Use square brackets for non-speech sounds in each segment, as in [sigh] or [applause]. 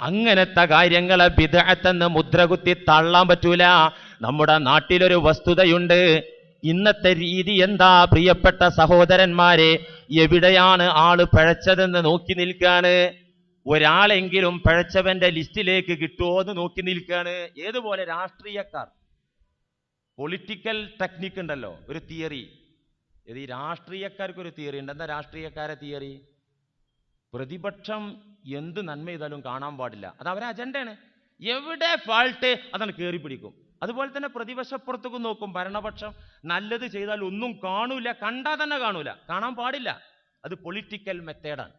അങ്ങനത്തെ കാര്യങ്ങളെ ബിദഅത്തെന്ന് മുദ്രകുത്തി തള്ളാൻ പറ്റൂല. നമ്മുടെ നാട്ടിലൊരു വസ്തുതയുണ്ട്. ഇന്നത്തെ രീതി എന്താ? പ്രിയപ്പെട്ട സഹോദരന്മാരെ എവിടെയാണ് ആൾ പഴച്ചതെന്ന് നോക്കി നിൽക്കാണ്. ഒരാളെങ്കിലും പഴച്ചവന്റെ ലിസ്റ്റിലേക്ക് കിട്ടുമോ എന്ന് നോക്കി നിൽക്കാണ്. ഏതുപോലെ രാഷ്ട്രീയക്കാർ? പൊളിറ്റിക്കൽ ടെക്നിക്ക് ഉണ്ടല്ലോ ഒരു തിയറി. ഇത് ഈ രാഷ്ട്രീയക്കാർക്ക് ഒരു തിയറി ഉണ്ട്. എന്താ രാഷ്ട്രീയക്കാരെ തിയറി? പ്രതിപക്ഷം എന്ത് നന്മ ചെയ്താലും കാണാൻ പാടില്ല. അത് അവരെ അജണ്ടയാണ്. എവിടെ ഫാൾട്ട് അതാണ് കയറി പിടിക്കും. അതുപോലെ തന്നെ പ്രതിപക്ഷപ്പുറത്തേക്ക് നോക്കും. ഭരണപക്ഷം നല്ലത് ചെയ്താൽ ഒന്നും കാണൂല കണ്ടാൽ തന്നെ കാണൂല. കാണാൻ പാടില്ല. അത് പൊളിറ്റിക്കൽ മെത്തേഡാണ്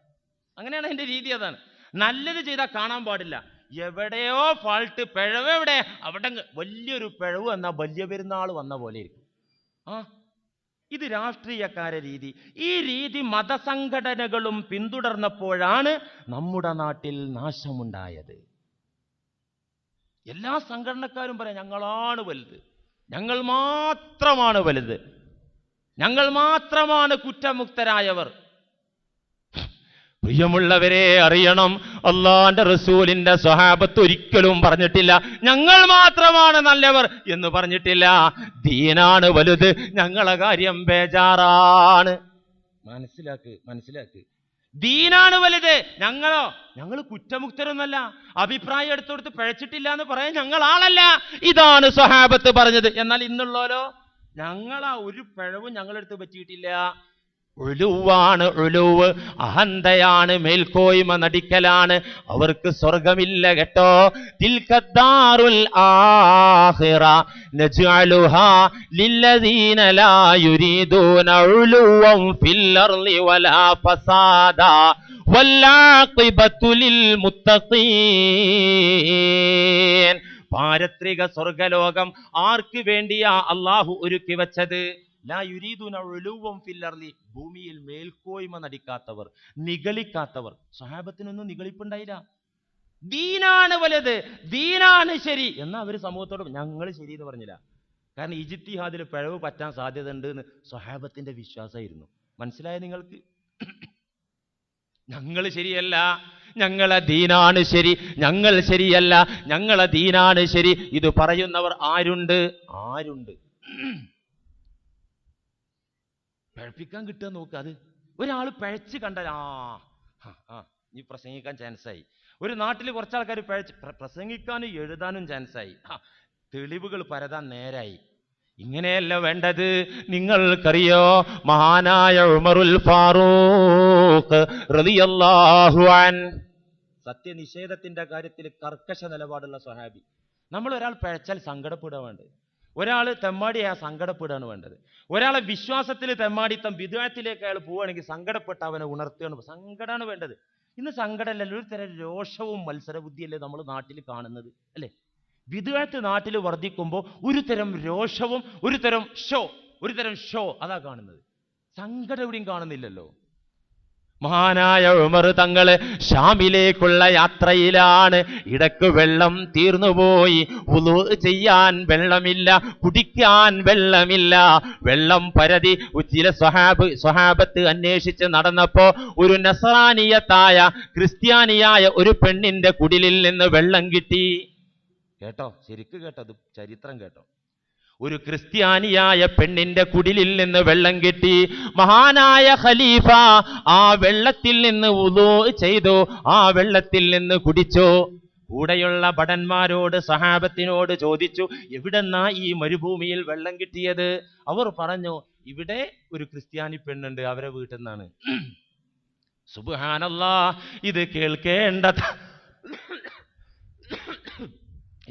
അങ്ങനെയാണ് അതിന്റെ രീതി അതാണ്. നല്ലത് ചെയ്താൽ കാണാൻ പാടില്ല. എവിടെയോ ഫാൾട്ട് പിഴവ് എവിടെ? അവിടെ വലിയൊരു പിഴവ് എന്നാൽ വലിയ പെരുന്നാൾ വന്ന പോലെ ഇരിക്കും. ആ ഇത് രാഷ്ട്രീയക്കാരെ രീതി. ഈ രീതി മതസംഘടനകളും പിന്തുടർന്നപ്പോഴാണ് നമ്മുടെ നാട്ടിൽ നാശമുണ്ടായത്. എല്ലാ സംഘടനക്കാരും പറയാം ഞങ്ങളാണ് വലുത്. ഞങ്ങൾ മാത്രമാണ് വലുത്. ഞങ്ങൾ മാത്രമാണ് കുറ്റമുക്തരായവർ. പ്രിയമുള്ളവരെ അറിയണം അള്ളാന്റെ റസൂലിന്റെ സ്വഹാബത്ത് ഒരിക്കലും പറഞ്ഞിട്ടില്ല. ഞങ്ങൾ മാത്രമാണ് നല്ലവർ എന്ന് പറഞ്ഞിട്ടില്ല. ദീനാണ് വലുത് ഞങ്ങളെ കാര്യം ബേജാറാണ്. മനസ്സിലാക്ക് മനസ്സിലാക്ക്. ദീനാണ് വലുത് ഞങ്ങളോ? ഞങ്ങൾ കുറ്റമുക്തരൊന്നല്ല. അഭിപ്രായം എടുത്തുകൊടുത്ത് പിഴച്ചിട്ടില്ല എന്ന് പറയാൻ ഞങ്ങൾ ആളല്ല. ഇതാണ് സ്വഹാബത്ത് പറഞ്ഞത്. എന്നാൽ ഇന്നുള്ളോലോ ഞങ്ങളാ ഒരു പിഴവും ഞങ്ങളെടുത്ത് പറ്റിയിട്ടില്ല. ഒഴുവാണ് ഒഴുവ് അഹന്തയാണ് മേൽക്കോയ്മ നടിക്കലാണ്. അവർക്ക് സ്വർഗമില്ല കേട്ടോ. തിൽക്കദ്ദാറുൽ ആഹിറ നജ്അലുഹാ ഉലുവൻ ഫിൽ വലാ ഫസാദ വല്ലാഖിബത്തു ലിൽ പാരത്രിക സ്വർഗലോകം ആർക്ക് വേണ്ടിയാ അള്ളാഹു ഒരുക്കി വച്ചത്? ലാ യുരീദുന ഭൂമിയിൽ മേൽക്കോയ്മ നടിക്കാത്തവർ നിഗളിക്കാത്തവർ. സ്വഹാബത്തിനൊന്നും നിഗളിപ്പുണ്ടായില്ല. ദീനാണ് വലുത് ദീനാണ് ശരി. എന്നാ അവർ സമൂഹത്തോട് ഞങ്ങൾ ശരി എന്ന് പറഞ്ഞില്ല. കാരണം ഇജിത്തിഹാദിൽ പിഴവ് പറ്റാൻ സാധ്യത ഉണ്ട് എന്ന് സ്വഹാബത്തിന്റെ വിശ്വാസമായിരുന്നു. മനസ്സിലായ നിങ്ങൾക്ക്? ഞങ്ങൾ ശരിയല്ല ഞങ്ങളെ ദീനാണ് ശരി ഞങ്ങൾ ശരിയല്ല ഞങ്ങളെ ദീനാണ് ശരി. ഇത് പറയുന്നവർ ആരുണ്ട്? ആരുണ്ട്? പഴപ്പിക്കാൻ കിട്ടുക നോക്കുക അത്. ഒരാൾ പഴച്ച് കണ്ടാൽ ആ ആ, ഈ പ്രസംഗിക്കാൻ ചാൻസായി ഒരു നാട്ടിൽ കുറച്ച് ആൾക്കാർ പഴച്ച് പ്ര- പ്രസംഗിക്കാനും എഴുതാനും ചാൻസായി ആ തെളിവുകൾ പരതാൻ നേരായി. ഇങ്ങനെയല്ല വേണ്ടത്. നിങ്ങൾക്കറിയോ? മഹാനായ ഉമറുൽ ഫാറൂഖ് റളിയല്ലാഹു അൻ സത്യനിഷേധത്തിന്റെ കാര്യത്തിൽ കർക്കശ നിലപാടുള്ള സ്വഹാബി. നമ്മൾ ഒരാൾ പഴച്ചാൽ സങ്കടപ്പെടുക വേണ്ടത്. ഒരാൾ തെമ്മാടി തെമ്മാടിയാ സങ്കടപ്പെടുകയാണ് വേണ്ടത്. ഒരാളെ വിശ്വാസത്തിൽ തെമ്മാടിത്തം വിദ്വാനത്തിലേക്ക് അയാൾ പോവുകയാണെങ്കിൽ സങ്കടപ്പെട്ട് അവനെ ഉണർത്തുകയാണ് സങ്കടമാണ് വേണ്ടത്. ഇന്ന് സങ്കടമല്ലല്ലോ ഒരു തരം രോഷവും മത്സരബുദ്ധിയല്ലേ നമ്മൾ നാട്ടിൽ കാണുന്നത് അല്ലേ? വിദ്വാനത്ത് നാട്ടിൽ വർദ്ധിക്കുമ്പോൾ ഒരു തരം രോഷവും ഒരു തരം ഷോ ഒരു തരം ഷോ അതാ കാണുന്നത്. സങ്കടം എവിടെയും കാണുന്നില്ലല്ലോ. മഹാനായ ഉമർ തങ്ങൾ ഷാമിലേക്കുള്ള യാത്രയിലാണ്. ഇടയ്ക്ക് വെള്ളം തീർന്നുപോയി. ഉളു ചെയ്യാൻ വെള്ളമില്ല കുടിക്കാൻ വെള്ളമില്ല. വെള്ളം പരതി ചില സ്വഹാബ് സ്വഹാബത്ത് അന്വേഷിച്ച് നടന്നപ്പോ ഒരു നസറാനിയത്തായ ക്രിസ്ത്യാനിയായ ഒരു പെണ്ണിന്റെ കുടിലിൽ നിന്ന് വെള്ളം കിട്ടി. കേട്ടോ? ശരിക്ക് കേട്ടത് ചരിത്രം കേട്ടോ. ഒരു ക്രിസ്ത്യാനിയായ പെണ്ണിന്റെ കുടിലിൽ നിന്ന് വെള്ളം കിട്ടി മഹാനായ ഖലീഫ ആ വെള്ളത്തിൽ നിന്ന് ഉദോ ചെയ്തു. ആ വെള്ളത്തിൽ നിന്ന് കുടിച്ചോ. കൂടെയുള്ള ഭടന്മാരോട് സഹാബത്തിനോട് ചോദിച്ചു എവിടെന്നാ ഈ മരുഭൂമിയിൽ വെള്ളം കിട്ടിയത്? അവർ പറഞ്ഞു ഇവിടെ ഒരു ക്രിസ്ത്യാനി പെണ്ണുണ്ട് അവരെ വീട്ടിൽ നിന്നാണ് [clears throat] സുബാനല്ലാ ഇത് കേൾക്കേണ്ട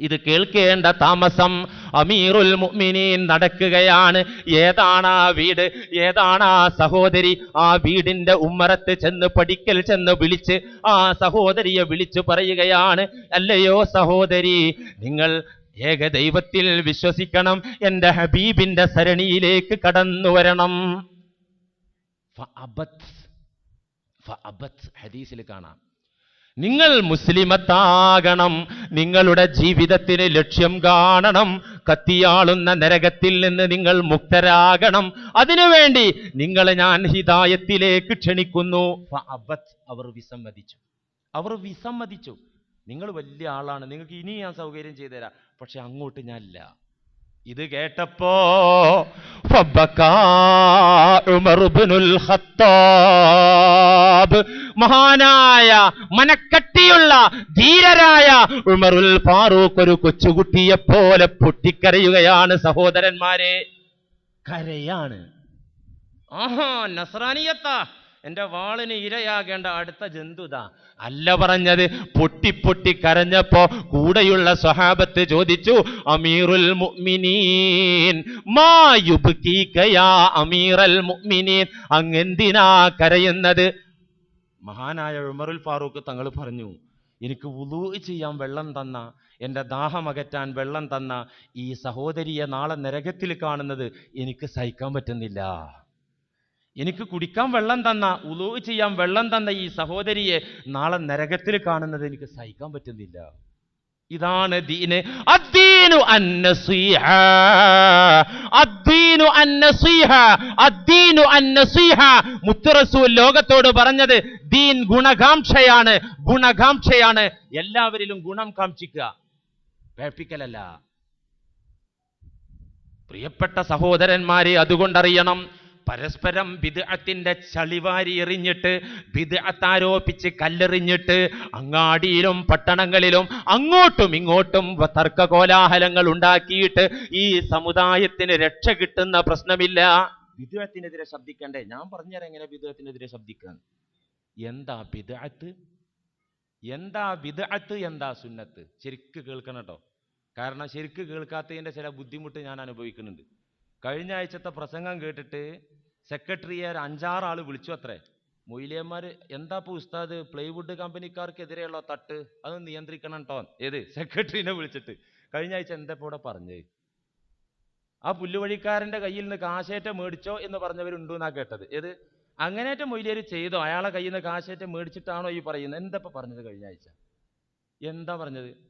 ഇത് കേൾക്കേണ്ട താമസം അമീറുൽ മുഅ്മിനീൻ നടക്കുകയാണ്. ഏതാണ് ആ വീട്? ഏതാണ് ആ സഹോദരി? ആ വീടിന്റെ ഉമ്മറത്ത് ചെന്ന് പഠിക്കൽ ചെന്ന് വിളിച്ച് ആ സഹോദരിയെ വിളിച്ചു പറയുകയാണ്. അല്ലയോ സഹോദരി നിങ്ങൾ ഏക ദൈവത്തിൽ വിശ്വസിക്കണം. എന്റെ ഹബീബിന്റെ സരണിയിലേക്ക് കടന്നു വരണം. ഹദീസിൽ കാണാം. നിങ്ങൾ മുസ്ലിമത്താകണം. നിങ്ങളുടെ ജീവിതത്തിന് ലക്ഷ്യം കാണണം. കത്തിയാളുന്ന നരകത്തിൽ നിന്ന് നിങ്ങൾ മുക്തരാകണം. അതിനുവേണ്ടി നിങ്ങളെ ഞാൻ ഹിതായത്തിലേക്ക് ക്ഷണിക്കുന്നു. അവർ വിസമ്മതിച്ചു. അവർ വിസമ്മതിച്ചു. നിങ്ങൾ വലിയ ആളാണ്. നിങ്ങൾക്ക് ഇനി ഞാൻ സൗകര്യം ചെയ്തു തരാം പക്ഷെ അങ്ങോട്ട് ഞാൻ ഇല്ല ഇത് കേട്ടപ്പോ ഉമർ ഖത്താബ് മഹാനായ മനക്കട്ടിയുള്ള ധീരരായ ഉമറുൽ ഫാറൂഖ് ഒരു കൊച്ചുകുട്ടിയെ പോലെ പൊട്ടിക്കരയുകയാണ് സഹോദരന്മാരെ. കരയാണ്. ആഹാ നസ്രാനിയത്ത എന്റെ വാളിന് ഇരയാകേണ്ട അടുത്ത ജന്തുതാ. അല്ല പറഞ്ഞത് പൊട്ടി പൊട്ടി കരഞ്ഞപ്പോ കൂടെയുള്ള സ്വഹാബത്ത് ചോദിച്ചു അമീറുൽ മുഅ്മിനീൻ മാ അമീറൽ മുഅ്മിനീൻ അങ്ങെന്തിനാ കരയുന്നത്? മഹാനായ ഉമറുൽ ഫാറൂഖ് തങ്ങൾ പറഞ്ഞു എനിക്ക് വുളൂ ചെയ്യാൻ വെള്ളം തന്ന എന്റെ ദാഹം അകറ്റാൻ വെള്ളം തന്ന ഈ സഹോദരിയെ നാളെ നരകത്തിൽ കാണുന്നത് എനിക്ക് സഹിക്കാൻ പറ്റുന്നില്ല. എനിക്ക് കുടിക്കാൻ വെള്ളം തന്ന ഉലൂ ചെയ്യാൻ വെള്ളം തന്ന ഈ സഹോദരിയെ നാളെ നരകത്തിൽ കാണുന്നത് എനിക്ക് സഹിക്കാൻ പറ്റുന്നില്ല. ഇതാണ് ദീന്. അദ്ദീനു മുത്തുറസൂൽ ലോകത്തോട് പറഞ്ഞത് ദീൻ ഗുണകാംക്ഷയാണ് ഗുണകാംക്ഷയാണ്. എല്ലാവരിലും ഗുണം കാംക്ഷിക്കുക. പേപ്പിക്കലല്ല പ്രിയപ്പെട്ട സഹോദരന്മാരെ അതുകൊണ്ടറിയണം പരസ്പരം ബിദ്അത്തിന്റെ ചളിവാരി എറിഞ്ഞിട്ട് ബിദ്അത്ത് ആരോപിച്ച് കല്ലെറിഞ്ഞിട്ട് അങ്ങാടിയിലും പട്ടണങ്ങളിലും അങ്ങോട്ടും ഇങ്ങോട്ടും തർക്ക തർക്കകോലാഹലങ്ങൾ ഉണ്ടാക്കിയിട്ട് ഈ സമുദായത്തിന് രക്ഷ കിട്ടുന്ന പ്രശ്നമില്ല. ബിദ്അത്തിനെതിരെ ശബ്ദിക്കണ്ടേ? ഞാൻ പറഞ്ഞുതരാം എങ്ങനെ ബിദ്അത്തിനെതിരെ ശബ്ദിക്കാൻ. എന്താ ബിദ്അത്ത് എന്താ ബിദ്അത്ത് എന്താ സുന്നത്ത്? ശരിക്ക് കേൾക്കണം കേട്ടോ കാരണം ശരിക്ക് കേൾക്കാത്തതിന്റെ ചില ബുദ്ധിമുട്ട് ഞാൻ അനുഭവിക്കുന്നുണ്ട്. കഴിഞ്ഞ ആഴ്ചത്തെ പ്രസംഗം കേട്ടിട്ട് സെക്രട്ടറിയെ ഒരു അഞ്ചാറ് ആൾ വിളിച്ചു അത്രേ. മൊയ്ലിയന്മാർ എന്താ ഇപ്പൊ ഉസ്താദ്? പ്ലൈവുഡ് കമ്പനിക്കാർക്കെതിരെയുള്ള തട്ട് അത് നിയന്ത്രിക്കണം കേട്ടോ ഏത്? സെക്രട്ടറിനെ വിളിച്ചിട്ട്. കഴിഞ്ഞ ആഴ്ച എന്താ ഇപ്പൊ ഇവിടെ പറഞ്ഞത് ആ പുല്ലുവഴിക്കാരന്റെ കയ്യിൽ നിന്ന് കാശേറ്റ മേടിച്ചോ എന്ന് പറഞ്ഞവരുണ്ടോ എന്നാ കേട്ടത്. ഏത്? അങ്ങനെയായിട്ട് മൊയ്ലിയർ ചെയ്തോ? അയാളെ കയ്യിൽ നിന്ന് കാശേറ്റ മേടിച്ചിട്ടാണോ ഈ പറയുന്നത്? എന്താ ഇപ്പൊ പറഞ്ഞത് കഴിഞ്ഞ ആഴ്ച? എന്താ പറഞ്ഞത്?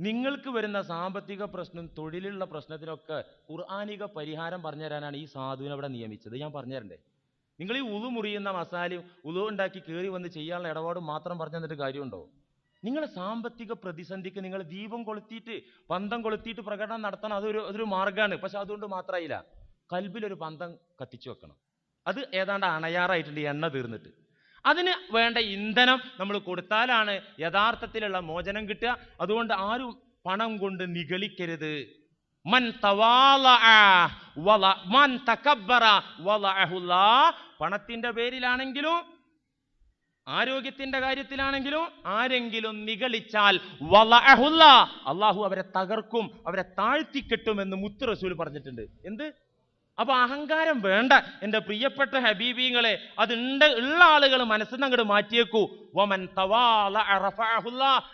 നിങ്ങൾക്ക് വരുന്ന സാമ്പത്തിക പ്രശ്നം തൊഴിലുള്ള പ്രശ്നത്തിനൊക്കെ ഖുർആാനിക പരിഹാരം പറഞ്ഞു തരാനാണ് ഈ സാധുവിനെ അവിടെ നിയമിച്ചത്. ഞാൻ പറഞ്ഞു തരണ്ടേ നിങ്ങൾ ഈ ഉളു മുറിയുന്ന മസാലയും ഉളു ഉണ്ടാക്കി കയറി വന്ന് ചെയ്യാനുള്ള ഇടപാട് മാത്രം പറഞ്ഞു തന്നിട്ട് കാര്യമുണ്ടോ? നിങ്ങളെ സാമ്പത്തിക പ്രതിസന്ധിക്ക് നിങ്ങൾ ദീപം കൊളുത്തിയിട്ട് പന്തം കൊളുത്തിയിട്ട് പ്രകടനം നടത്തണം. അതൊരു അതൊരു മാർഗമാണ്. പക്ഷെ അതുകൊണ്ട് മാത്രമായില്ല. കൽബിലൊരു പന്തം കത്തിച്ചു വെക്കണം. അത് ഏതാണ്ട് അണയാറായിട്ടുണ്ട് എണ്ണ തീർന്നിട്ട്. അതിന് വേണ്ട ഇന്ധനം നമ്മൾ കൊടുത്താലാണ് യഥാർത്ഥത്തിലുള്ള മോചനം കിട്ടുക. അതുകൊണ്ട് ആരും പണം കൊണ്ട് നിഗളിക്കരുത്. മൻ മൻ പണത്തിന്റെ പേരിലാണെങ്കിലും ആരോഗ്യത്തിന്റെ കാര്യത്തിലാണെങ്കിലും ആരെങ്കിലും നിഗളിച്ചാൽ അള്ളാഹു അവരെ തകർക്കും അവരെ താഴ്ത്തിക്കെട്ടുമെന്ന് മുത്ത് റസൂൽ പറഞ്ഞിട്ടുണ്ട്. എന്ത്? അപ്പൊ അഹങ്കാരം വേണ്ട. എന്റെ പ്രിയപ്പെട്ട ഹബീബീങ്ങളെ അതുണ്ട് ഉള്ള ആളുകൾ മനസ്സിൽ നിന്ന് അങ്ങോട്ട് മാറ്റിയേക്കൂ. വമൻ തവാല.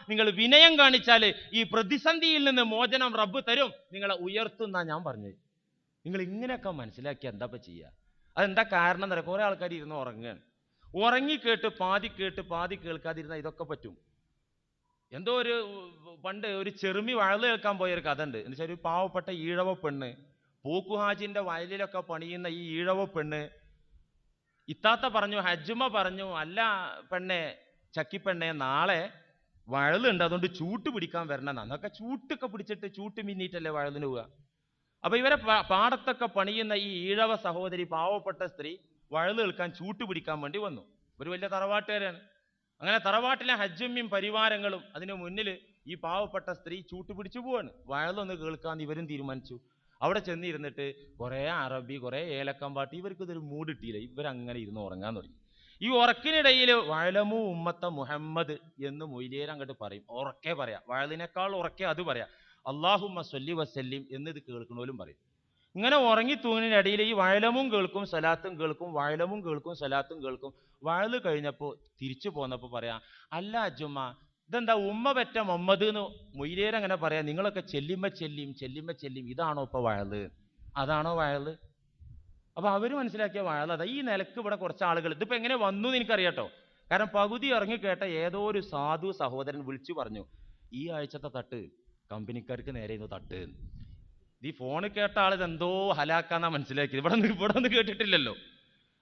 നിങ്ങൾ വിനയം കാണിച്ചാൽ ഈ പ്രതിസന്ധിയിൽ നിന്ന് മോചനം റബ്ബ് തരും. നിങ്ങളെ ഉയർത്തുന്ന ഞാൻ പറഞ്ഞത്. നിങ്ങൾ ഇങ്ങനെയൊക്കെ മനസ്സിലാക്കി എന്താ ചെയ്യുക അതെന്താ കാരണം എന്നറിയാം? കുറെ ആൾക്കാർ ഇരുന്ന് ഉറങ്ങുകയാണ് ഉറങ്ങി കേട്ട് പാതി കേട്ട് പാതി കേൾക്കാതിരുന്ന ഇതൊക്കെ പറ്റും. എന്തോ ഒരു പണ്ട് ഒരു ചെറുമി വഴൽ കേൾക്കാൻ പോയ ഒരു കഥ ഉണ്ട് എന്ന് വെച്ചാൽ ഒരു പാവപ്പെട്ട ഈഴവ പെണ്ണ് പൂക്കുഹാജിന്റെ വയലിലൊക്കെ പണിയുന്ന ഈ ഈഴവ പെണ്ണ് ഇത്താത്ത പറഞ്ഞു ഹജ്ജുമ പറഞ്ഞു അല്ല പെണ്ണെ ചക്കിപ്പെണ്ണെ നാളെ വഴലുണ്ട് അതുകൊണ്ട് ചൂട്ട് പിടിക്കാൻ വരണം അന്നൊക്കെ ചൂട്ടൊക്കെ പിടിച്ചിട്ട് ചൂട്ട് മിന്നിട്ടല്ലേ വഴലിന് പോവുക. അപ്പൊ ഇവരെ പാടത്തൊക്കെ പണിയുന്ന ഈ ഈഴവ സഹോദരി പാവപ്പെട്ട സ്ത്രീ വഴൽ കേൾക്കാൻ ചൂട്ട് പിടിക്കാൻ വേണ്ടി വന്നു. ഒരു വലിയ തറവാട്ടുകാരാണ്. അങ്ങനെ തറവാട്ടിലെ ഹജ്ജമ്യം പരിവാരങ്ങളും അതിനു മുന്നിൽ ഈ പാവപ്പെട്ട സ്ത്രീ ചൂട്ട് പിടിച്ചു പോവാണ്. വഴലൊന്ന് കേൾക്കാൻ ഇവരും തീരുമാനിച്ചു. അവിടെ ചെന്നിരുന്നിട്ട് കുറേ അറബി കുറേ ഏലക്കം പാട്ട് ഇവർക്ക് ഇതൊരു മൂഡ് കിട്ടിയില്ല. ഇവരങ്ങനെ ഇരുന്ന് ഉറങ്ങാൻ തുടങ്ങി. ഈ ഉറക്കിനിടയിൽ വഴലമു ഉമ്മത്ത മുഹമ്മദ് എന്ന് മൊയ്ലിയേർ അങ്ങോട്ട് പറയും. ഉറക്കെ പറയാം. വഴലിനേക്കാൾ ഉറക്കെ അത് പറയാം. അള്ളാഹുമ്മ സൊല്ലി വസല്ലിം എന്ന് ഇത് കേൾക്കണോലും പറയും. ഇങ്ങനെ ഉറങ്ങി തൂങ്ങിനിടയിൽ ഈ വയലമും കേൾക്കും സലാത്തും കേൾക്കും വയലമും കേൾക്കും സലാത്തും കേൾക്കും വയൽ കഴിഞ്ഞപ്പോൾ തിരിച്ചു പോന്നപ്പോൾ പറയാം അല്ല അജുമ്മ ഇതെന്താ ഉമ്മ പെറ്റ മുഹമ്മദ് എന്ന് മൊയ്ലേര് അങ്ങനെ പറയാം. നിങ്ങളൊക്കെ ചെല്ലിമ്മ ചെല്ലിയും ചെല്ലിമ്മ ചെല്ലിയും ഇതാണോ ഇപ്പൊ വയൽ? അതാണോ വയൽ? അപ്പോൾ അവർ മനസ്സിലാക്കിയ വയൽ അതാ. ഈ നിലയ്ക്ക് ഇവിടെ കുറച്ച് ആളുകൾ ഇതിപ്പോ എങ്ങനെ വന്നു എന്ന് എനിക്കറിയാട്ടോ. കാരണം പകുതി ഇറങ്ങി കേട്ട ഏതോ ഒരു സാധു സഹോദരൻ വിളിച്ചു പറഞ്ഞു ഈ ആഴ്ചത്തെ തട്ട് കമ്പനിക്കാർക്ക് നേരെ ഇന്ന് തട്ട്. എന്ന്." ഈ ഫോണിൽ കേട്ട ആൾ എന്തോ ഹലാക്കാന്നാ മനസ്സിലാക്കിയത്. ഇവിടെ ഇവിടെ നിന്ന് കേട്ടിട്ടില്ലല്ലോ.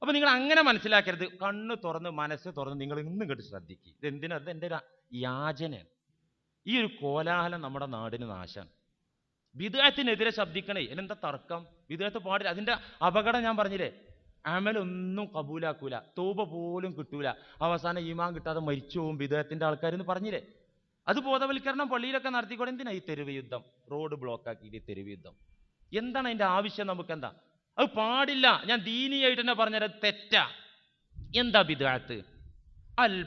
അപ്പൊ നിങ്ങൾ അങ്ങനെ മനസ്സിലാക്കരുത്. കണ്ണ് തുറന്ന് മനസ്സ് തുറന്ന് നിങ്ങൾ ഇന്നും കേട്ട് ശ്രദ്ധിക്കുക ഇതെന്തിനാ അത് ഒരു യാചനയാണ്. ഈ ഒരു കോലാഹലം നമ്മുടെ നാടിന് നാശാണ് വിദേഹത്തിനെതിരെ ശബ്ദിക്കണേ. അതിനെന്താ തർക്കം? വിദേഹത്ത് പാടില്ല. അതിന്റെ അപകടം ഞാൻ പറഞ്ഞില്ലേ? അമലൊന്നും കബൂലാക്കൂല. തൂപ പോലും കിട്ടൂല. അവസാനം ഈമാൻ കിട്ടാതെ മരിച്ചു പോകും വിദേഹത്തിന്റെ ആൾക്കാർ എന്ന് പറഞ്ഞില്ലേ? അത് ബോധവൽക്കരണം പള്ളിയിലൊക്കെ നടത്തിക്കൊണ്ട് എന്തിനാ ഈ തെരുവ് യുദ്ധം? റോഡ് ബ്ലോക്ക് ആക്കി ഈ തെരുവ് യുദ്ധം. എന്താണ് അതിന്റെ ആവശ്യം? നമുക്ക് എന്താ അത് പാടില്ല. ഞാൻ ദീനിയായിട്ട് തന്നെ പറഞ്ഞത് തെറ്റ. എന്താ ബിദ്അത്ത്? അൽ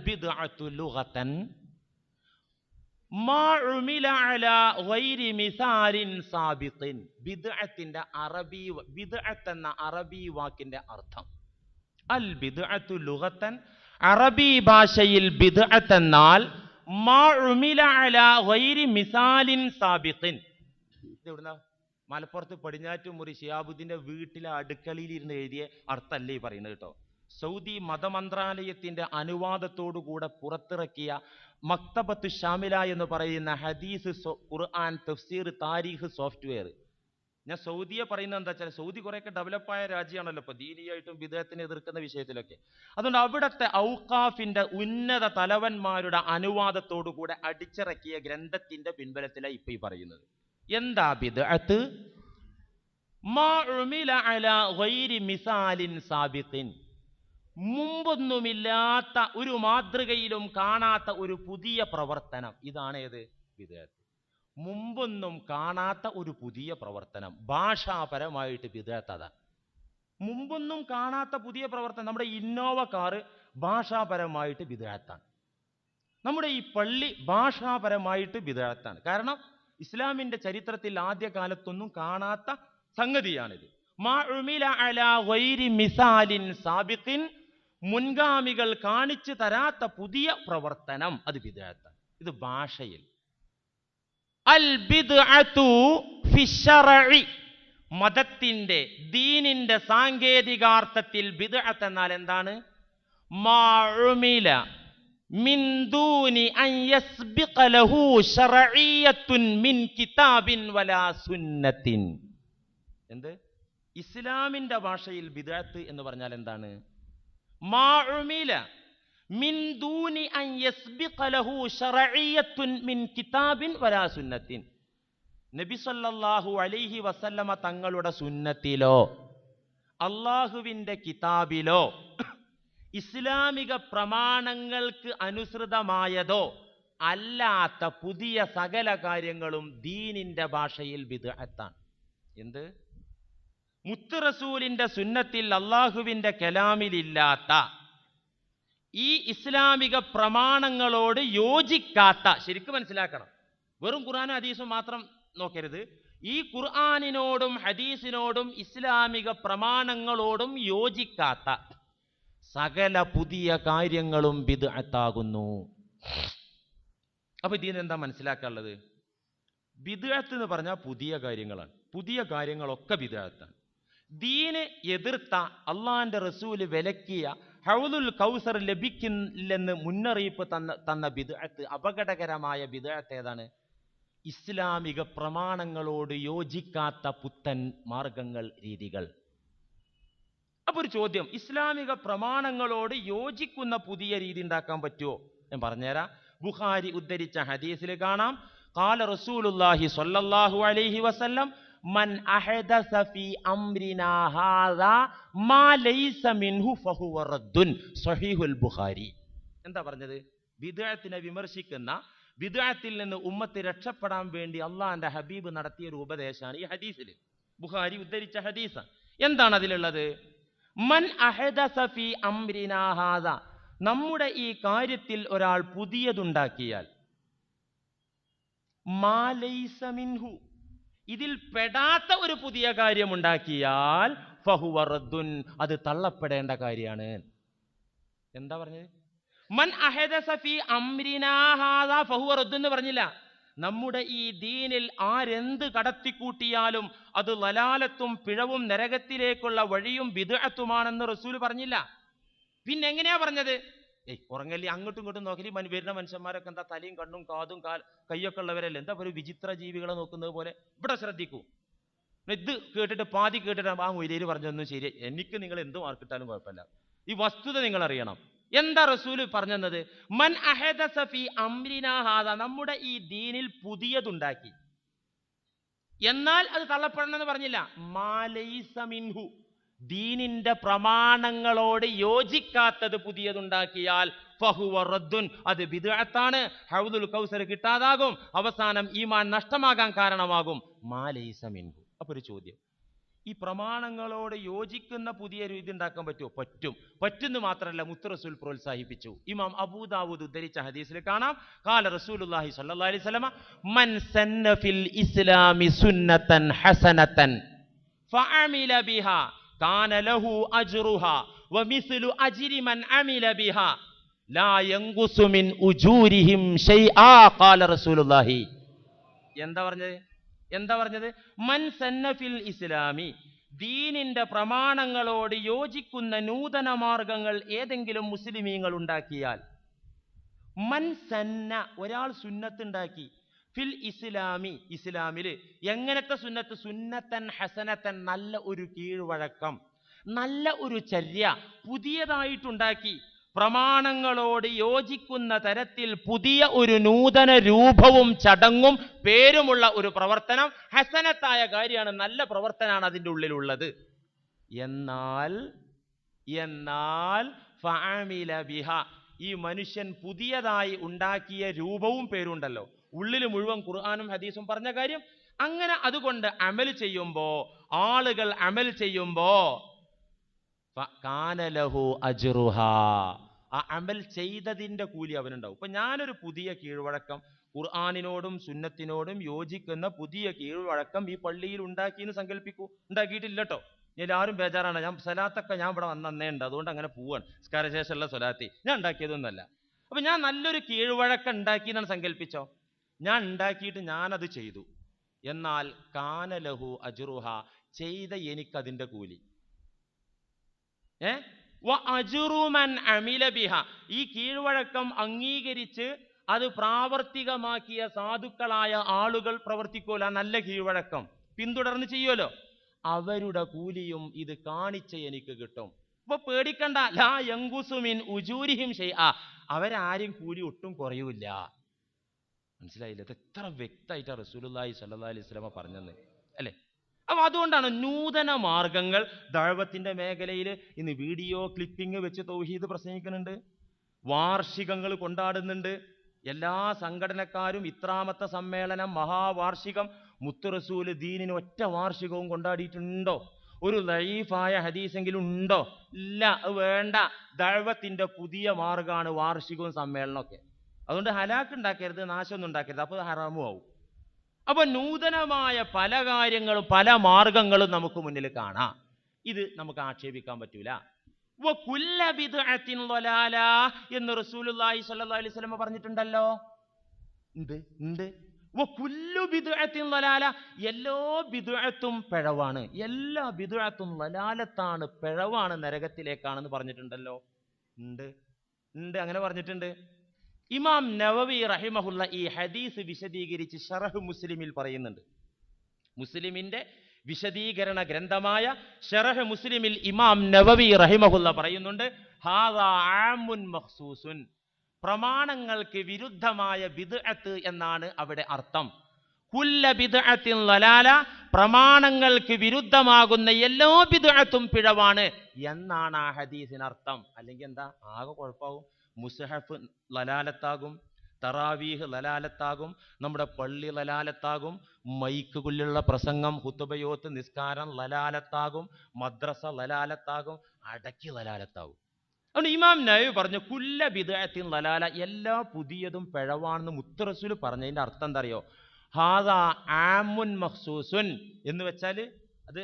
അറബി എന്ന അറബി വാക്കിന്റെ അർത്ഥം. അൽ ബിദ്അത്തു അറബി ഭാഷയിൽ എന്നാൽ മാ ഉമില ഗൈരി മിസാലിൻ ഇത് എവിടുന്നാ? മലപ്പുറത്ത് പടിഞ്ഞാറ്റുമുറി ഷിയാബുദ്ദീന്റെ വീട്ടിലെ അടുക്കളയിൽ ഇരുന്ന് എഴുതിയ അർത്ഥമല്ലേ ഈ പറയുന്നത് കേട്ടോ. സൗദി മതമന്ത്രാലയത്തിന്റെ അനുവാദത്തോടുകൂടെ പുറത്തിറക്കിയ മക്തബത്ത് ഷാമില എന്ന് പറയുന്ന ഹദീസ് ഖുർആൻ തഫ്സീർ താരീഖ് സോഫ്റ്റ്വെയർ. ഞാൻ സൗദിയെ പറയുന്നത് എന്താ വെച്ചാൽ സൗദി കുറെയൊക്കെ ഡെവലപ്പായ രാജ്യമാണല്ലോ ഇപ്പൊ ദീനിയായിട്ടും വിദേഹത്തിനെ എതിർക്കുന്ന വിഷയത്തിലൊക്കെ. അതുകൊണ്ട് അവിടുത്തെ ഔക്കാഫിന്റെ ഉന്നത തലവന്മാരുടെ അനുവാദത്തോടുകൂടെ അടിച്ചിറക്കിയ ഗ്രന്ഥത്തിന്റെ പിൻബലത്തിലാണ് ഇപ്പൊ ഈ പറയുന്നത്. എന്താ ബിദ്അത്ത്? മുമ്പൊന്നുമില്ലാത്ത ഒരു മാതൃകയിലും കാണാത്ത ഒരു പുതിയ പ്രവർത്തനം. ഇതാണ് ഏത്? വിദേഹത്ത് മുമ്പൊന്നും കാണാത്ത ഒരു പുതിയ പ്രവർത്തനം. ഭാഷാപരമായിട്ട് വിദേഹത്തത മുമ്പൊന്നും കാണാത്ത പുതിയ പ്രവർത്തനം. നമ്മുടെ ഇന്നോവ കാറ് ഭാഷാപരമായിട്ട് വിദേഹത്താണ് നമ്മുടെ ഈ പള്ളി ഭാഷാപരമായിട്ട് വിദേഹത്താണ് കാരണം ഇസ്ലാമിന്റെ ചരിത്രത്തിൽ ആദ്യ കാലത്തൊന്നും കാണാത്ത സംഗതിയാണിത്. സാബിഖിൻ മുൻഗാമികൾ കാണിച്ചു തരാത്ത പുതിയ പ്രവർത്തനം. അത് വിദേഹത്താണ് ഇത് ഭാഷയിൽ. അൽ ദീനിന്റെ സാങ്കേതികാർത്ഥത്തിൽ ബിദ്അത്ത് എന്നാൽ എന്താണ്? മിൻ ദൂനി അൻ യസ്ബിഖ ലഹു ശറഇയ്യത്തുൻ മിൻ കിതാബിൻ വലാ സുന്നത്തിൻ. എന്ത്? ഇസ്ലാമിന്റെ ഭാഷയിൽ ബിദാത്ത് എന്ന് പറഞ്ഞാൽ എന്താണ്? മാഉമില. മിൻ ദൂനി അൻ യസ്ബിഖ ലഹു ശറഇയ്യത്തുൻ മിൻ കിതാബിൻ വലാ സുന്നത്തിൻ. നബി സല്ലല്ലാഹു അലൈഹി വസല്ലമ തങ്ങളുടെ സുന്നത്തിലോ അള്ളാഹുവിന്റെ കിതാബിലോ ഇസ്ലാമിക പ്രമാണങ്ങൾക്ക് അനുസൃതമായതോ അല്ലാത്ത പുതിയ സകല കാര്യങ്ങളും ദീനിന്റെ ഭാഷയിൽ ബിദ്അത്താണ്. എന്ത്? മുത്ത് റസൂലിന്റെ സുന്നത്തിൽ അള്ളാഹുവിന്റെ കലാമിലില്ലാത്ത ഈ ഇസ്ലാമിക പ്രമാണങ്ങളോട് യോജിക്കാത്ത ശരിക്കും മനസ്സിലാക്കണം. വെറും ഖുർആാനും ഹദീസും മാത്രം നോക്കരുത്. ഈ ഖുർആാനിനോടും ഹദീസിനോടും ഇസ്ലാമിക പ്രമാണങ്ങളോടും യോജിക്കാത്ത സകല പുതിയ കാര്യങ്ങളും ബിദ്അത്താകുന്നു. അപ്പൊ ഇതിന് എന്താ മനസ്സിലാക്കാനുള്ളത്? ബിദ്അത്ത് എന്ന് പറഞ്ഞാൽ പുതിയ കാര്യങ്ങളാണ്. പുതിയ കാര്യങ്ങളൊക്കെ ബിദ്അത്താണ്. ദീന് എതിർത്ത അള്ളാന്റെ റസൂൽ വിലക്കിയ ഹൗലുൽ കൗസർ ലഭിക്കില്ലെന്ന് മുന്നറിയിപ്പ് തന്ന തന്ന ബിദ്അത്ത് അപകടകരമായ ബിദ്അത്ത് ഏതാണ്? ഇസ്ലാമിക പ്രമാണങ്ങളോട് യോജിക്കാത്ത പുത്തൻ മാർഗങ്ങൾ രീതികൾ. അപ്പൊ ഒരു ചോദ്യം ഇസ്ലാമിക പ്രമാണങ്ങളോട് യോജിക്കുന്ന പുതിയ രീതി ഉണ്ടാക്കാൻ പറ്റുമോ ഞാൻ പറഞ്ഞുതരാം. ബുഖാരി ഉദ്ധരിച്ച ഹദീസിൽ കാണാം കാല റസൂലുല്ലാഹി സ്വല്ലല്ലാഹു അലൈഹി വസല്ലം മൻ ഫീ അംരിനാ ഹാദാ മാ ലൈസ മിൻഹു ഫഹുവ റദ്ദുൻ സ്വഹീഹുൽ ബുഖാരി. എന്താ പറഞ്ഞത്? വിദേഹത്തിനെ വിമർശിക്കുന്ന വിദേഹത്തിൽ നിന്ന് ഉമ്മത്ത് രക്ഷപ്പെടാൻ വേണ്ടി അള്ളാഹിന്റെ ഹബീബ് നടത്തിയ ഒരു ഉപദേശമാണ് ഈ ഹദീസിൽ ബുഖാരി ഉദ്ധരിച്ച ഹദീസ് എന്താണ് അതിലുള്ളത്? മൻ അഹദസ ഫീ അംരിനാ ഹാദാ. നമ്മുടെ ഈ കാര്യത്തിൽ ഒരാൾ പുതിയതുണ്ടാക്കിയാൽ. മാലൈസമിൻഹു ലൈസ മിൻഹു. ഇതിൽ പെടാത്ത ഒരു പുതിയ കാര്യം ഉണ്ടാക്കിയാൽ ഫഹുവ റദ്ദുൻ അത് തള്ളപ്പെടേണ്ട കാര്യമാണ്. എന്താ പറഞ്ഞത്? മൻ അഹദസ ഫീ അംരിനാ ഹാദാ ഫഹുവ റദ്ദുൻ എന്ന് പറഞ്ഞില്ല. നമ്മുടെ ഈ ദീനിൽ ആരെന്ത് കടത്തിക്കൂട്ടിയാലും അത് ലലാലത്തും പിഴവും നരകത്തിലേക്കുള്ള വഴിയും വിദഗ്ധത്തുമാണെന്ന് റസൂൽ പറഞ്ഞില്ല. പിന്നെ എങ്ങനെയാ പറഞ്ഞത്? ഏയ് ഉറങ്ങല്ലി? അങ്ങോട്ടും ഇങ്ങോട്ടും നോക്കലി മൻ വരുന്ന മനുഷ്യന്മാരൊക്കെ എന്താ തലയും കണ്ണും കാതും കാൽ കൈയൊക്കെ ഉള്ളവരല്ലേ? എന്താ ഒരു വിചിത്ര ജീവികളെ നോക്കുന്നത് പോലെ? ഇവിടെ ശ്രദ്ധിക്കൂ. ഇത് കേട്ടിട്ട് പാതി കേട്ടിട്ട് ആ മൊയിലേര് പറഞ്ഞതൊന്നും ശരി എനിക്ക് നിങ്ങൾ എന്ത് മാർക്കിട്ടാലും കുഴപ്പമില്ല. ഈ വസ്തുത നിങ്ങൾ അറിയണം എന്താ റസൂൽ പറഞ്ഞത്? മൻ അഹദസ സഫി അംരിനാ ഹാദ നമ്മുടെ ഈ ദീനിൽ പുതിയതുണ്ടാക്കി. എന്നാൽ അത് തള്ളപ്പെടണമെന്ന് പറഞ്ഞില്ല. മാലൈസമിൻഹു ദീനിന്റെ പ്രമാണങ്ങളോട് യോജിക്കാത്തത് പുതിയതുണ്ടാക്കിയാൽ ഫഹുവ റദ്ദുൻ അത് ബിദ്അത്താണ്. ഹൗദുൽ കൗസർ കിട്ടാതാകും അവസാനം ഈമാൻ നഷ്ടമാകാൻ കാരണമാകും. മാലൈസമിൻഹു അപ്പൊ ഒരു ചോദ്യം. ഈ പ്രമാണങ്ങളോട് യോജിക്കുന്ന പുതിയ രീതി ഉണ്ടാക്കാൻ പറ്റുമോ? പറ്റും. പറ്റുന്നു മാത്രമല്ല മുത്ത് റസൂൽ പ്രോത്സാഹിപ്പിച്ചു. ഇമാം അബൂദാവൂദ് ഉദ്ധരിച്ച ഹദീസിൽ കാണാം. കാല സ്വല്ലല്ലാഹി അലൈഹി വസല്ലമ മൻ സന്ന ഫിൽ ഇസ്ലാമി സുന്നതൻ ഹസനതൻ ലഹു അജ്രി മൻ ലാ മിൻ ഉജൂരിഹിം ഷൈആ. റസൂലുള്ളാഹി. എന്താ പറഞ്ഞത്? എന്താ പറഞ്ഞത്? മൻ സന്ന ഫിൽ ഇസ്ലാമി. ദീനിന്റെ പ്രമാണങ്ങളോട് യോജിക്കുന്ന നൂതന മാർഗങ്ങൾ ഏതെങ്കിലും മുസ്ലിമീങ്ങൾ ഉണ്ടാക്കിയാൽ. മൻ സന്ന ഒരാൾ സുന്നത്തുണ്ടാക്കി. ഫിൽ ഇസ്ലാമി ഇസ്ലാമിൽ എങ്ങനത്തെ സുന്നത്ത്? സുന്നത്തൻ ഹസനത്തൻ നല്ല ഒരു കീഴ്വഴക്കം നല്ല ഒരു ചര്യ പുതിയതായിട്ടുണ്ടാക്കി. പ്രമാണങ്ങളോട് യോജിക്കുന്ന തരത്തിൽ പുതിയ ഒരു നൂതന രൂപവും ചടങ്ങും പേരുമുള്ള ഒരു പ്രവർത്തനം ഹസനത്തായ കാര്യമാണ് നല്ല പ്രവർത്തനമാണ് അതിന്റെ ഉള്ളിലുള്ളത്. എന്നാൽ എന്നാൽ ഫാമില ബിഹ ഈ മനുഷ്യൻ പുതിയതായി ഉണ്ടാക്കിയ രൂപവും പേരുണ്ടല്ലോ. ഉള്ളിൽ മുഴുവൻ ഖുർആാനും ഹദീസും പറഞ്ഞ കാര്യം. അങ്ങനെ അതുകൊണ്ട് അമൽ ചെയ്യുമ്പോ ആളുകൾ അമൽ ചെയ്യുമ്പോ ഫ- കാനലഹു അജ്റുഹ. ആ അമൽ ചെയ്തതിന്റെ കൂലി അവനുണ്ടാവും. ഇപ്പൊ ഞാനൊരു പുതിയ കീഴ്വഴക്കം ഖുർആാനിനോടും സുന്നത്തിനോടും യോജിക്കുന്ന പുതിയ കീഴ്വഴക്കം ഈ പള്ളിയിൽ ഉണ്ടാക്കിയെന്ന് സങ്കല്പിക്കൂ ഉണ്ടാക്കിയിട്ടില്ല കേട്ടോ എല്ലാവരും ബേജാറാണ്. ഞാൻ സലാത്തൊക്കെ ഞാൻ ഇവിടെ വന്നേ ഉണ്ട്. അതുകൊണ്ട് അങ്ങനെ പോവാണ്. സ്കാരശേഷമുള്ള സ്വലാത്തി. ഞാൻ ഉണ്ടാക്കിയതൊന്നുമല്ല. അപ്പൊ ഞാൻ നല്ലൊരു കീഴ്വഴക്കം ഉണ്ടാക്കി എന്നാണ് സങ്കല്പിച്ചോ ഞാൻ ഉണ്ടാക്കിയിട്ട് ഞാനത് ചെയ്തു. എന്നാൽ കാനലഹു അജുറുഹ ചെയ്ത എനിക്കതിന്റെ കൂലി. ഏ? വ അമില ബിഹ. ഈ കീഴ്വഴക്കം അംഗീകരിച്ച് അത് പ്രാവർത്തികമാക്കിയ സാധുക്കളായ ആളുകൾ പ്രവർത്തിക്കൂല. നല്ല കീഴ്വഴക്കം. പിന്തുടർന്ന് ചെയ്യുമല്ലോ അവരുടെ കൂലിയും ഇത് കാണിച്ച് എനിക്ക് കിട്ടും. ഇപ്പൊ പേടിക്കണ്ട. ലാ യങ്കുസുമിൻ ഉജൂരിഹിം ഷെയ്അ അവരാരും കൂലി ഒട്ടും കുറയൂല മനസ്സിലായില്ല? ഇത് എത്ര വ്യക്തമായിട്ടാണ് റസൂലുള്ളാഹി സല്ലാ അലൈഹി വസല്ലമ പറഞ്ഞത്. അല്ലേ? അപ്പൊ അതുകൊണ്ടാണ് നൂതന മാർഗങ്ങൾ ദഴവത്തിന്റെ മേഖലയിൽ ഇന്ന് വീഡിയോ ക്ലിപ്പിംഗ് വെച്ച് തൗഹീദ് പ്രസംഗിക്കുന്നുണ്ട്. വാർഷികങ്ങൾ കൊണ്ടാടുന്നുണ്ട്. എല്ലാ സംഘടനക്കാരും ഇത്രാമത്തെ സമ്മേളനം മഹാവാർഷികം മുത്തുറസൂൽ ദീനിന് ഒറ്റ വാർഷികവും കൊണ്ടാടിയിട്ടുണ്ടോ? ഒരു ലൈഫായ ഹദീസെങ്കിലും ഉണ്ടോ? ഇല്ല വേണ്ട. ദഴവത്തിന്റെ പുതിയ മാർഗമാണ് വാർഷികവും സമ്മേളനമൊക്കെ അതുകൊണ്ട് ഹലാക്ക് ഉണ്ടാക്കരുത് നാശമൊന്നും ഉണ്ടാക്കരുത്. അപ്പോൾ ഹറാമും ആവും. അപ്പൊ നൂതനമായ പല കാര്യങ്ങളും പല മാർഗങ്ങളും നമുക്ക് മുന്നിൽ കാണാം. ഇത് നമുക്ക് ആക്ഷേപിക്കാൻ പറ്റൂല. എന്ന് റസൂലുള്ളാഹി സ്വല്ലല്ലാഹി അലൈഹി വസല്ലം പറഞ്ഞിട്ടുണ്ടല്ലോ. ബിദ്അത്തിൻ ളലാല എല്ലാ ബിദ്അത്തും പിഴവാണ്. എല്ലാ ബിദുഴത്തും ലലാലത്താണ് പിഴവാണ് നരകത്തിലേക്കാണെന്ന് പറഞ്ഞിട്ടുണ്ടല്ലോ. ഉണ്ട് ഉണ്ട്. അങ്ങനെ പറഞ്ഞിട്ടുണ്ട്. ഇമാം നവവി റഹിമഹുള്ള ഈ ഹദീസ് വിശദീകരിച്ച് ഷറഹ് മുസ്ലിമിൽ പറയുന്നുണ്ട്. മുസ്ലിമിന്റെ വിശദീകരണ ഗ്രന്ഥമായ ഷറഹ് മുസ്ലിമിൽ ഇമാം നവവി റഹിമഹുള്ള പറയുന്നുണ്ട് മഖ്സൂസുൻ. പ്രമാണങ്ങൾക്ക് വിരുദ്ധമായ ബിദ്അത്ത് എന്നാണ് അവിടെ അർത്ഥം. കുല്ല ബിദ്അത്തിൻ ലലാല പ്രമാണങ്ങൾക്ക് വിരുദ്ധമാകുന്ന എല്ലാ ബിദ്അത്തും പിഴവാണ് എന്നാണ് ആ ഹദീസിന് അർത്ഥം അല്ലെങ്കിൽ എന്താ? ആകെ കുഴപ്പമാവും. മുസ്ഹഫ് ലലാലത്താകും തറാവീഹ് ലലാലത്താകും നമ്മുടെ പള്ളി ലലാലത്താകും മൈക്ക് കുല്ലുള്ള പ്രസംഗം ഹുത്തുബയോത്ത് നിസ്കാരം ലലാലത്താകും മദ്രസ ലലാലത്താകും അടക്കി ലലാലത്താകും. അതുകൊണ്ട് ഇമാം നയു പറഞ്ഞു കുല്ല ബിദഅത്തിൻ ലലാല എല്ലാ പുതിയതും പിഴവാണെന്ന് മുത്തറസുൽ പറഞ്ഞതിന്റെ അർത്ഥം എന്താ അറിയോ? ഹാദാ ആമുൻ മഹ്സൂസുൻ എന്ന് വെച്ചാൽ അത്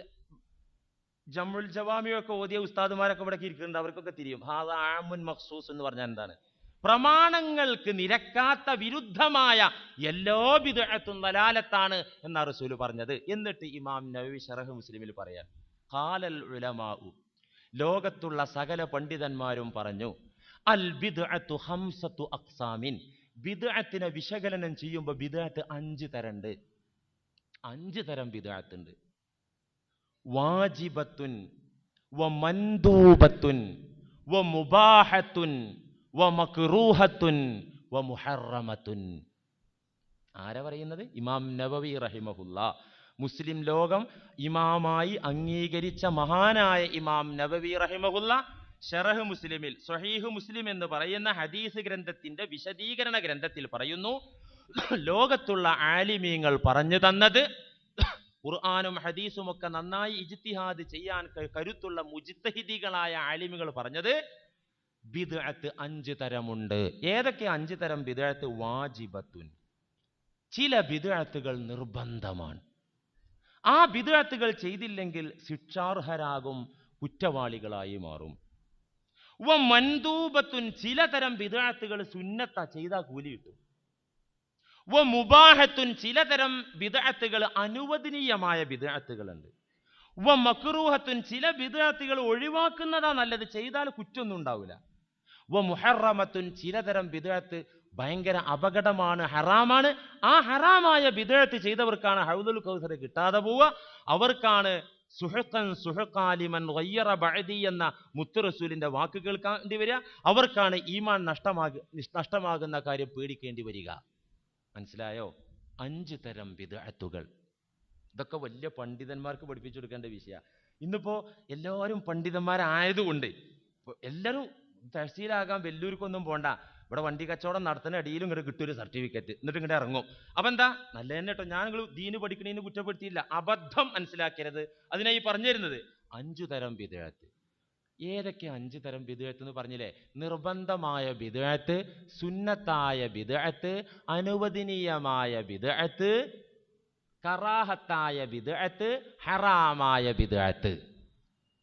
ജമുൽ ജവാമിയൊക്കെ ഓതിയ ഉസ്താദുമാരൊക്കെ ഇവിടെ ഇരിക്കുന്നുണ്ട്. അവർക്കൊക്കെ തിരിയും. ഹാദ ആമുൻ മഖ്സൂസ് എന്ന് പറഞ്ഞാൽ എന്താണ്? പ്രമാണങ്ങൾക്ക് നിരക്കാത്ത വിരുദ്ധമായ എല്ലാ വിധത്തും നലാലത്താണ് എന്നാ റസൂൽ പറഞ്ഞത്. എന്നിട്ട് ഇമാം നബി ഷറഹ് മുസ്ലിമിൽ പറയാൻ ഖാലൽ ഉലമാഉ ലോകത്തുള്ള സകല പണ്ഡിതന്മാരും പറഞ്ഞു അൽ ബിദ്അത്തു ഹംസത്തു അക്സാമിൻ ബിദ്അത്തിനെ വിശകലനം ചെയ്യുമ്പോൾ ബിദ്അത്ത് അഞ്ച് തരണ്ട്. അഞ്ച് തരം ബിദ്അത്ത് ഉണ്ട് വാജിബത്തുൻ വ മന്ദൂബത്തുൻ വ മുബാഹത്തുൻ വ മക്റൂഹത്തുൻ വ മുഹറമത്തുൻ ആരാ പറയുന്നത്? ഇമാം നബവി റഹിമഹുല്ല. മുസ്ലിം ലോകം ഇമാമായി അംഗീകരിച്ച മഹാനായ ഇമാം നബവി റഹിമഹുല്ല ഷറഹ് മുസ്ലിമിൽ സ്വഹീഹ് മുസ്ലിം എന്ന് പറയുന്ന ഹദീസ് ഗ്രന്ഥത്തിന്റെ വിശദീകരണ ഗ്രന്ഥത്തിൽ പറയുന്നു ലോകത്തുള്ള ആലിമീങ്ങൾ പറഞ്ഞു തന്നത് ഖുർആാനും ഹദീസും ഒക്കെ നന്നായി ഇജ്തിഹാദ് ചെയ്യാൻ കരുത്തുള്ള മുജിത്തഹിദികളായ ആലിമുകൾ പറഞ്ഞത് ബിദ്അത്ത് അഞ്ച് തരമുണ്ട്. ഏതൊക്കെ അഞ്ച് തരം ബിദ്അത്ത്? വാജിബത്തുൻ. ചില ബിദ്അത്തുകൾ നിർബന്ധമാണ്. ആ ബിദ്അത്തുകൾ ചെയ്തില്ലെങ്കിൽ ശിക്ഷാർഹരാകും കുറ്റവാളികളായി മാറും. വ മൻദൂബത്തുൻ ചിലതരം ബിദ്അത്തുകൾ സുന്നത്ത ചെയ്താൽ കൂലി കിട്ടും. വ മുബാഹത്തുൻ ചിലതരം ബിദ്അത്തുകൾ അനുവദനീയമായ ബിദ്അത്തുകളുണ്ട്. വ മക്രൂഹത്തുൻ ചില ബിദ്അത്തുകൾ ഒഴിവാക്കുന്നതാ നല്ലത് ചെയ്താൽ കുറ്റൊന്നും ഉണ്ടാവില്ല. വ മുഹറമത്തുൻ ചിലതരം ബിദ്അത്ത് ഭയങ്കര അപകടമാണ് ഹറാമാണ്. ആ ഹറാമായ ബിദ്അത്ത് ചെയ്തവർക്കാണ് ഹൗദുൽ കൗസർ കിട്ടാതെ പോവുക. അവർക്കാണ് സുഹക്കൻ സുഹക്കാലിമൻ വയ്യറ ബഴതി എന്ന മുത്തുറസൂലിന്റെ വാക്ക് കേൾക്കേണ്ടി വരിക. അവർക്കാണ് ഈമാൻ നഷ്ടമാക നഷ്ടമാകുന്ന കാര്യം പേടിക്കേണ്ടി വരിക. മനസ്സിലായോ? അഞ്ച് തരം ബിദ്അത്തുകൾ ഇതൊക്കെ വലിയ പണ്ഡിതന്മാർക്ക് പഠിപ്പിച്ചു കൊടുക്കേണ്ട വിഷയ. ഇന്നിപ്പോ എല്ലാവരും പണ്ഡിതന്മാരായതുകൊണ്ട് എല്ലാവരും തഹസീലാകാൻ വെല്ലൂർക്കൊന്നും പോണ്ട. ഇവിടെ വണ്ടി കച്ചവടം നടത്തുന്ന അടിയിലും ഇങ്ങോട്ട് കിട്ടും ഒരു സർട്ടിഫിക്കറ്റ്. എന്നിട്ട് ഇങ്ങോട്ട് ഇറങ്ങും. അപ്പൊ എന്താ നല്ല തന്നെ കേട്ടോ ഞാൻ നിങ്ങൾ ദീന് പഠിക്കണേന് കുറ്റപ്പെടുത്തിയില്ല. അബദ്ധം മനസ്സിലാക്കരുത്. അതിനായി പറഞ്ഞു തരുന്നത്. അഞ്ചു തരം ബിദഴത്ത് ഏതൊക്കെ അഞ്ച് തരം ബിദഴത്ത് എന്ന് പറഞ്ഞില്ലേ? നിർബന്ധമായ ബിദഴത്ത് സുന്നത്തായ ബിദഴത്ത് അനുവദനീയമായ ബിദഴത്ത് കറാഹത്തായ ബിദഅത്ത് ഹറാമായ ബിദഅത്ത്.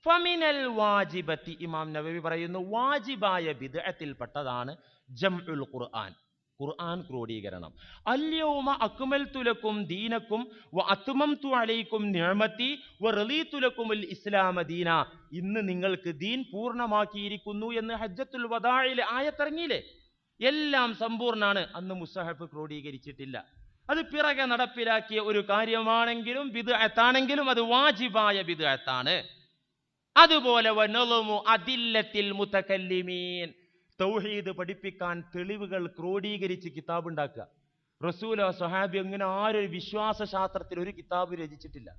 ഫമിനൽ വാജിബത്തി ഇമാം നബവി പറയുന്നു വാജിബായ ബിദഅത്തിൽപ്പെട്ടതാണ് ജംഉൽ ഖുർആൻ. ഖുർആൻ ക്രോഡീകരണം. അല്യോമ അക്മൽ തുലക്കും ദീനക്കും വ അത്മംതു അലൈക്കും നിഴമത്തി വ റലീ ലക്കുമുൽ ഇസ്ലാമ ദീന. ഇന്ന് നിങ്ങൾക്ക് ദീൻ പൂർണമാക്കിയിരിക്കുന്നു എന്ന് ഹജ്ജത്തുൽ വദായിലെ ആയത്തിറങ്ങിയില്ലേ? എല്ലാം സമ്പൂർണാണ്. അന്ന് മുസഹഫ് ക്രോഡീകരിച്ചിട്ടില്ല. അത് പിറകെ നടപ്പിലാക്കിയ ഒരു കാര്യമാണെങ്കിലും ബിദ്അത്താണെങ്കിലും അത് വാജിബായ ബിദ്അത്താണ്. അതുപോലെ വനളുമു അതില്ലത്തിൽ മുത്തക്കല്ലിമീൻ തൗഹീദ് പഠിപ്പിക്കാൻ തെളിവുകൾ ക്രോഡീകരിച്ച് കിതാബ് ഉണ്ടാക്കുക റസൂലോ സഹാബി അങ്ങനെ ആരൊരു വിശ്വാസ ശാസ്ത്രത്തിൽ ഒരു കിതാബ് രചിച്ചിട്ടില്ല.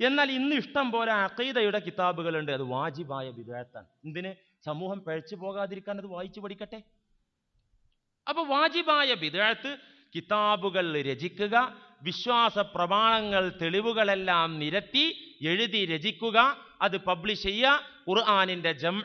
എന്നാൽ ഇന്ന് ഇഷ്ടം പോലെ അഖീദയുടെ കിതാബുകളുണ്ട്. അത് വാജിബായ ബിദ്അത്താണ് എന്തിന്? സമൂഹം പഴച്ചു പോകാതിരിക്കാൻ അത് വായിച്ചു പഠിക്കട്ടെ. അപ്പൊ വാജിബായ ബിദ്അത്ത് കിതാബുകൾ രചിക്കുക വിശ്വാസ പ്രമാണങ്ങൾ തെളിവുകളെല്ലാം നിരത്തി എഴുതി രചിക്കുക അത് പബ്ലിഷ് ചെയ്യുക ഖുർആാനിന്റെ ജം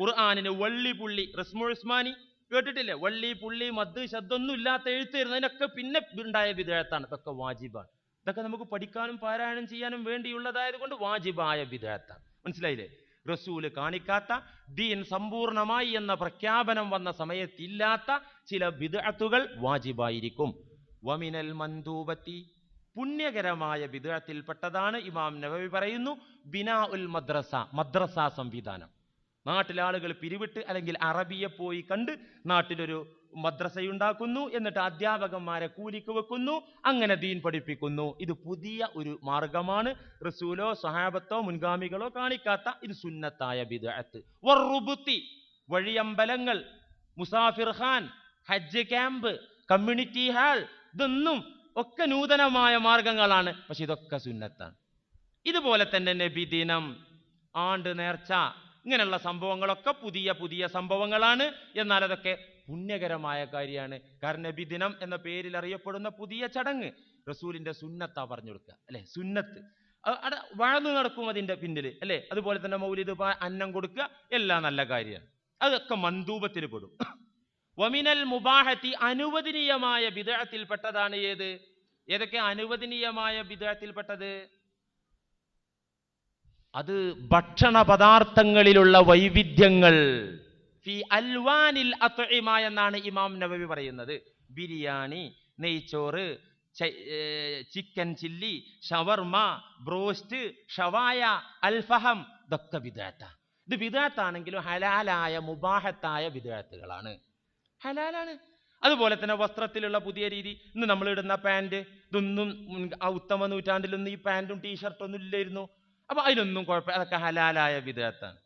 ഖുർആാനിന് വള്ളി പുള്ളി. റസ്മുൽ ഉസ്മാനി കേട്ടിട്ടില്ലേ? വള്ളി പുള്ളി മദ് ശബ്ദമൊന്നും ഇല്ലാത്ത എഴുത്ത് വരുന്നതിനൊക്കെ പിന്നെ ഉണ്ടായ വിധേയത്താണ്. ഇതൊക്കെ വാജിബാണ്. ഇതൊക്കെ നമുക്ക് പഠിക്കാനും പാരായണം ചെയ്യാനും വേണ്ടിയുള്ളതായത് കൊണ്ട് വാജിബായ വിധേയത്താണ്. മനസ്സിലായില്ലേ? റസൂൽ കാണിക്കാത്ത ദീൻ സമ്പൂർണമായി എന്ന പ്രഖ്യാപനം വന്ന സമയത്തില്ലാത്ത ചില ബിദ്അത്തുകൾ വാജിബായിരിക്കും. വമിനൽ മന്ദൂബത്തി പുണ്യകരമായ ബിദ്അത്തിൽപ്പെട്ടതാണ് ഇമാം നബവി പറയുന്നു ബിനാ ഉൽ മദ്രസ മദ്രസ സംവിധാനം. നാട്ടിലെ ആളുകൾ പിരിവിട്ട് അല്ലെങ്കിൽ അറബിയെ പോയി കണ്ട് നാട്ടിലൊരു മദ്രസയുണ്ടാക്കുന്നു എന്നിട്ട് അധ്യാപകന്മാരെ കൂലിക്ക് വെക്കുന്നു അങ്ങനെ ദീൻ പഠിപ്പിക്കുന്നു. ഇത് പുതിയ ഒരു മാർഗമാണ്. റസൂലോ സഹാബത്തോ മുൻഗാമികളോ കാണിക്കാത്ത ഇത് സുന്നത്തായ ബിദ്അത്ത് വറുബുത്തി വഴിയമ്പലങ്ങൾ മുസാഫിർ ഖാൻ ഹജ്ജ് ക്യാമ്പ് കമ്മ്യൂണിറ്റി ഹാൾ ഇതൊന്നും ഒക്കെ നൂതനമായ മാർഗങ്ങളാണ്. പക്ഷെ ഇതൊക്കെ സുന്നത്താണ്. ഇതുപോലെ തന്നെ നബി ദിനം ആണ്ട് നേർച്ച ഇങ്ങനെയുള്ള സംഭവങ്ങളൊക്കെ പുതിയ പുതിയ സംഭവങ്ങളാണ്. എന്നാൽ അതൊക്കെ പുണ്യകരമായ കാര്യമാണ്. കാരണം നബി ദിനം എന്ന പേരിൽ അറിയപ്പെടുന്ന പുതിയ ചടങ്ങ് റസൂലിന്റെ സുന്നത്താ പറഞ്ഞു കൊടുക്കുക അല്ലെ? സുന്നത്ത്. അവിടെ വാഴ്ന്നു നടക്കും അതിന്റെ പിന്നിൽ അല്ലെ? അതുപോലെ തന്നെ മൗലിദ് അന്നം കൊടുക്കുക എല്ലാം നല്ല കാര്യമാണ്. അതൊക്കെ മന്ദൂപത്തിൽ പെടും. വമിനൽ മുബാഹത്തി അനുവദനീയമായ വിദേഹത്തിൽപ്പെട്ടതാണ് ഏത്? ഏതൊക്കെ അനുവദനീയമായ വിദേഹത്തിൽപ്പെട്ടത് അത് ഭക്ഷണ പദാർത്ഥങ്ങളിലുള്ള വൈവിധ്യങ്ങൾ. ഫി അൽവാനിൽ എന്നാണ് ഇമാം നബവി പറയുന്നത്. ബിരിയാണി നെയ്ച്ചോറ് ചിക്കൻ ചില്ലി ഷവർമ ബ്രോസ്റ്റ് ഷവായ അൽഫഹം ഇതൊക്കെ വിദാത്ത ഇത് വിദാത്താണെങ്കിലും ഹലാലായ മുബാഹത്തായ വിദാത്തുകളാണ് ഹലാലാണ്. അതുപോലെ തന്നെ വസ്ത്രത്തിലുള്ള പുതിയ രീതി. ഇന്ന് നമ്മൾ ഇടുന്ന പാന്റ് ഇതൊന്നും ആ ഉത്തമ നൂറ്റാണ്ടിലൊന്നും ഈ പാന്റും ടീഷർട്ടൊന്നും ഇല്ലായിരുന്നു. അപ്പൊ അതിനൊന്നും കുഴപ്പമില്ല അതൊക്കെ ഹലാലായ വിധേയത്താണ്.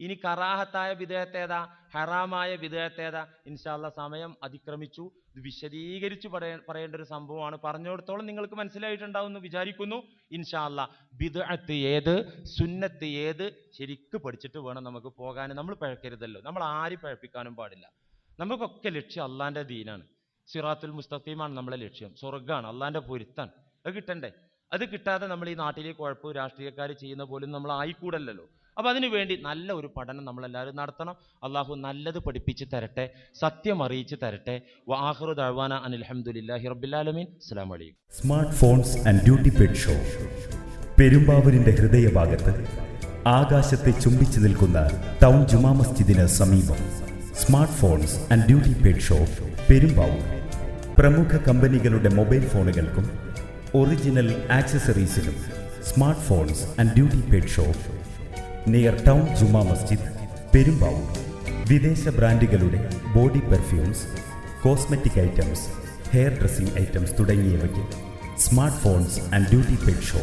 ഇനി കറാഹത്തായ വിധേയത്തേതാ ഹറാമായ വിധേയത്തേതാ ഇൻഷാല്ല സമയം അതിക്രമിച്ചു. ഇത് വിശദീകരിച്ച് പറയ പറയേണ്ട ഒരു സംഭവമാണ്. പറഞ്ഞിടത്തോളം നിങ്ങൾക്ക് മനസ്സിലായിട്ടുണ്ടാവും എന്ന് വിചാരിക്കുന്നു. ഇൻഷാല്ല ബിദ്അത്ത് ഏത് സുന്നത്ത് ഏത് ശരിക്ക് പഠിച്ചിട്ട് വേണം നമുക്ക് പോകാൻ നമ്മൾ പഴക്കരുതല്ലോ. നമ്മൾ ആരും പഴപ്പിക്കാനും പാടില്ല. നമുക്കൊക്കെ ലക്ഷ്യം അള്ളാന്റെ ദീനാണ്. സിറാത്തുൽ മുസ്തഖീമാണ് നമ്മളെ ലക്ഷ്യം. സ്വർഗമാണ് അള്ളാന്റെ പൊരുത്താണ് അത് കിട്ടണ്ടേ? അത് കിട്ടാതെ നമ്മൾ ഈ നാട്ടിലെ കുഴപ്പവും രാഷ്ട്രീയക്കാർ ചെയ്യുന്ന പോലും നമ്മൾ ആയിക്കൂടല്ലോ അപ്പോൾ അതിനു വേണ്ടി നല്ല ഒരു പഠനം നമ്മളെല്ലാവരും നടത്തണം. അള്ളാഹു നല്ലത് പഠിപ്പിച്ച് തരട്ടെ സത്യം അറിയിച്ച് തരട്ടെ. വാഹറു ദഴവാന അനിൽഹമുല്ലാഹി റബ്ബിലാലമീൻ അസ്സാം വലൈക്കും smart phones and duty paid shop. പെരുമ്പാവൂരിന്റെ ഹൃദയഭാഗത്ത് ആകാശത്തെ ചുംബിച്ചു നിൽക്കുന്ന ടൗൺ ജുമാ മസ്ജിദിന് സമീപം. Smart phones and duty paid shop Perumbavoor. പ്രമുഖ കമ്പനികളുടെ മൊബൈൽ ഫോണുകൾക്കും original ആക്സസറീസിനും smart phones and duty paid shop near town Juma Masjid Perumbavoor. വിദേശ ബ്രാൻഡുകളുടെ body perfumes cosmetic items hair dressing items തുടങ്ങിയവയ്ക്ക് smart phones and duty paid shop.